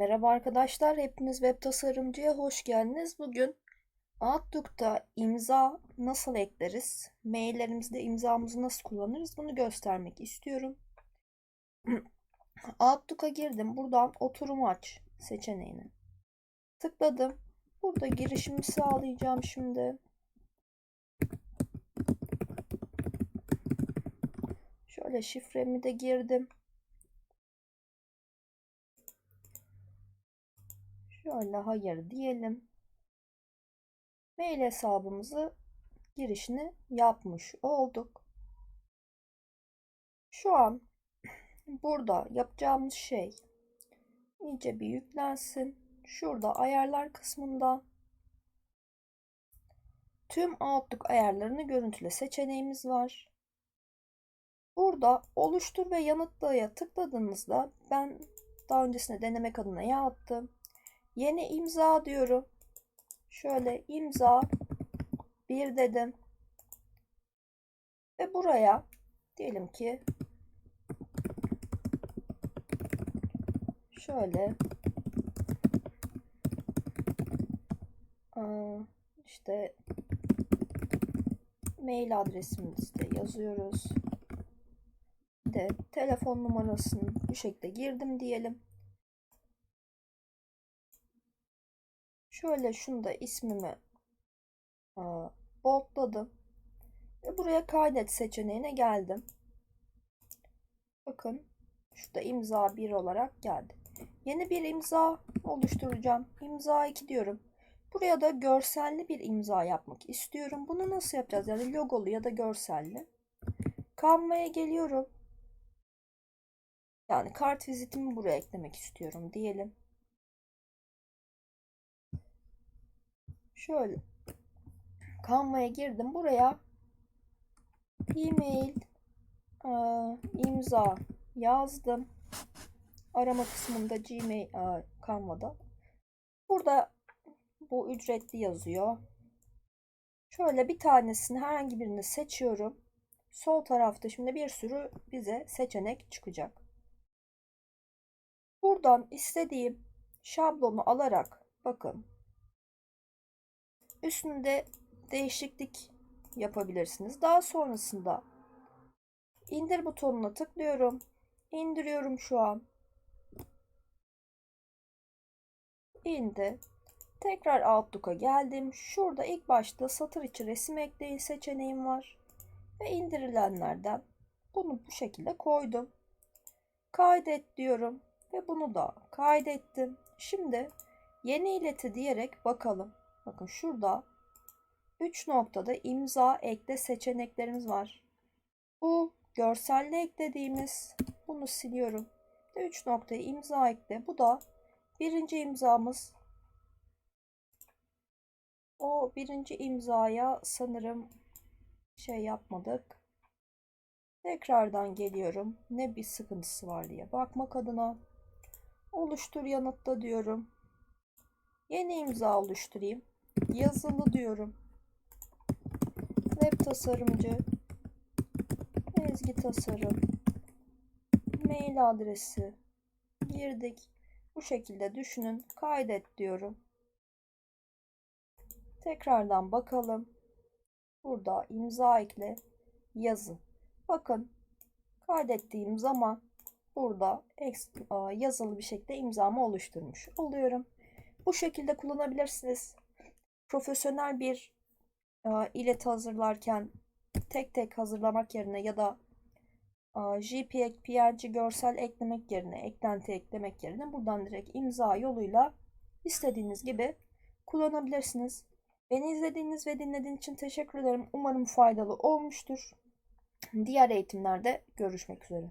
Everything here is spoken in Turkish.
Merhaba arkadaşlar, hepiniz web tasarımcıya hoş geldiniz. Bugün Outlook'ta imza nasıl ekleriz, maillerimizde imzamızı nasıl kullanırız bunu göstermek istiyorum. Outlook'a girdim, buradan oturum aç seçeneğine tıkladım. Burada girişimi sağlayacağım şimdi. Şöyle şifremi de girdim. Şöyle hayır diyelim. Mail hesabımızı girişini yapmış olduk. Şu an burada yapacağımız şey iyice bir yüklensin. Şurada ayarlar kısmında tüm Outlook ayarlarını görüntüle seçeneğimiz var. Burada oluştur ve yanıtlaya tıkladığınızda ben daha öncesinde denemek adına yaptım. Yeni imza diyorum. Şöyle imza bir dedim. Ve buraya diyelim ki şöyle işte mail adresimizi de yazıyoruz. De telefon numarasını bu şekilde girdim diyelim. Şöyle şunu da ismimi boldladım. Ve buraya kaydet seçeneğine geldim. Bakın şurada imza 1 olarak geldi. Yeni bir imza oluşturacağım. İmza 2 diyorum. Buraya da görselli bir imza yapmak istiyorum. Bunu nasıl yapacağız? Yani logolu ya da görselli. Canva'ya geliyorum. Yani kart vizitimi buraya eklemek istiyorum diyelim. Şöyle Canva'ya girdim. Buraya e-mail e, imza yazdım. Arama kısmında Gmail e, Canva'da. Burada bu ücretli yazıyor. Şöyle bir tanesini herhangi birini seçiyorum. Sol tarafta şimdi bir sürü bize seçenek çıkacak. Buradan istediğim şablonu alarak bakın üstünde değişiklik yapabilirsiniz. Daha sonrasında indir butonuna tıklıyorum. İndiriyorum şu an. İndi. Tekrar Outlook'a geldim. Şurada ilk başta satır içi resim ekleyin seçeneğim var. Ve indirilenlerden bunu bu şekilde koydum. Kaydet diyorum. Ve bunu da kaydettim. Şimdi yeni ileti diyerek bakalım. Bakın şurada 3 noktada imza ekle seçeneklerimiz var. Bu görselle eklediğimiz bunu siliyorum. 3 noktayı imza ekle. Bu da birinci imzamız. O birinci imzaya sanırım şey yapmadık. Tekrardan geliyorum. Ne bir sıkıntısı var diye bakmak adına. Oluştur yanıtta diyorum. Yeni imza oluşturayım. Yazılı diyorum. Web tasarımcı. Ezgi tasarım. Mail adresi. Girdik. Bu şekilde düşünün. Kaydet diyorum. Tekrardan bakalım. Burada imza ekle. Yazı. Bakın kaydettiğim zaman burada yazılı bir şekilde imzamı oluşturmuş oluyorum. Bu şekilde kullanabilirsiniz. Profesyonel bir e, ileti hazırlarken tek tek hazırlamak yerine ya da e, JPEG, PNG görsel eklemek yerine, eklenti eklemek yerine buradan direkt imza yoluyla istediğiniz gibi kullanabilirsiniz. Beni izlediğiniz ve dinlediğiniz için teşekkür ederim. Umarım faydalı olmuştur. Diğer eğitimlerde görüşmek üzere.